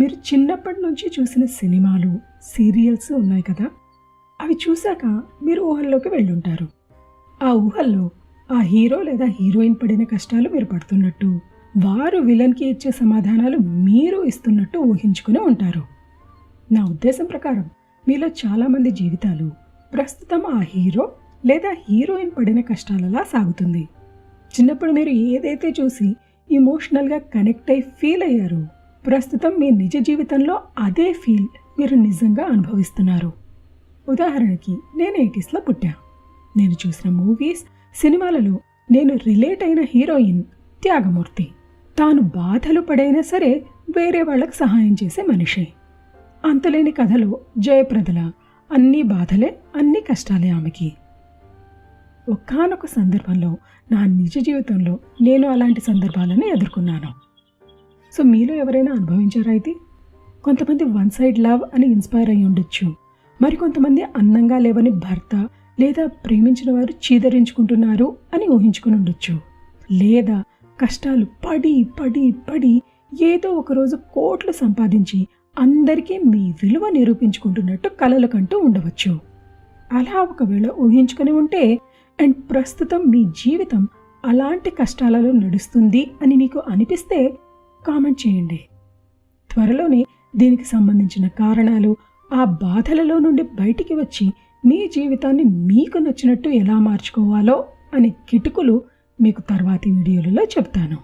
మీరు చిన్నప్పటి నుంచి చూసిన సినిమాలు సీరియల్స్ ఉన్నాయి కదా? అవి చూశాక మీరు ఊహల్లోకి వెళ్ళుంటారు. ఆ ఊహల్లో ఆ హీరో లేదా హీరోయిన్ పడిన కష్టాలు మీరు పడుతున్నట్టు వారు విలన్కి ఇచ్చే సమాధానాలు మీరు ఇస్తున్నట్టు ఊహించుకుని ఉంటారు. నా ఉద్దేశం ప్రకారం మీలో చాలామంది జీవితాలు ప్రస్తుతం ఆ హీరో లేదా హీరోయిన్ పడిన కష్టాలలా సాగుతుంది. చిన్నప్పుడు మీరు ఏదైతే చూసి ఇమోషనల్గా కనెక్ట్ అయి ఫీల్ అయ్యారో ప్రస్తుతం మీ నిజ జీవితంలో అదే ఫీల్ మీరు నిజంగా అనుభవిస్తున్నారు. ఉదాహరణకి నేను ఎయిటీస్లో పుట్టా. నేను చూసిన మూవీస్ సినిమాలలో నేను రిలేట్ అయిన హీరోయిన్ త్యాగమూర్తి. తాను బాధలు పడైనా సరే వేరే వాళ్ళకి సహాయం చేసే మనిషి. అంతలేని కథలో జయప్రదల అన్ని బాధలే అన్ని కష్టాలే ఆమెకి. ఒకానొక సందర్భంలో నా నిజ జీవితంలో నేను అలాంటి సందర్భాలను ఎదుర్కొన్నాను. సో మీలో ఎవరైనా అనుభవించారా అయితే కొంతమంది వన్ సైడ్ లవ్ అని ఇన్స్పైర్ అయి ఉండొచ్చు. మరికొంతమంది అందంగా లేవని భర్త లేదా ప్రేమించిన వారు చీదరించుకుంటున్నారు అని ఊహించుకుని ఉండొచ్చు. లేదా కష్టాలు పడి పడి పడి ఏదో ఒకరోజు కోట్లు సంపాదించి అందరికీ మీ విలువ నిరూపించుకుంటున్నట్టు కలలు కంటూ ఉండవచ్చు. అలా ఒకవేళ ఊహించుకొని ఉంటే అండ్ ప్రస్తుతం మీ జీవితం అలాంటి కష్టాలలో నడుస్తుంది అని మీకు అనిపిస్తే కామెంట్ చేయండి. త్వరలోనే దీనికి సంబంధించిన కారణాలు ఆ బాధలలో నుండి బయటికి వచ్చి మీ జీవితాన్ని మీకు నచ్చినట్టు ఎలా మార్చుకోవాలో అనే కిటుకులు మీకు తర్వాతి వీడియోలలో చెప్తాను.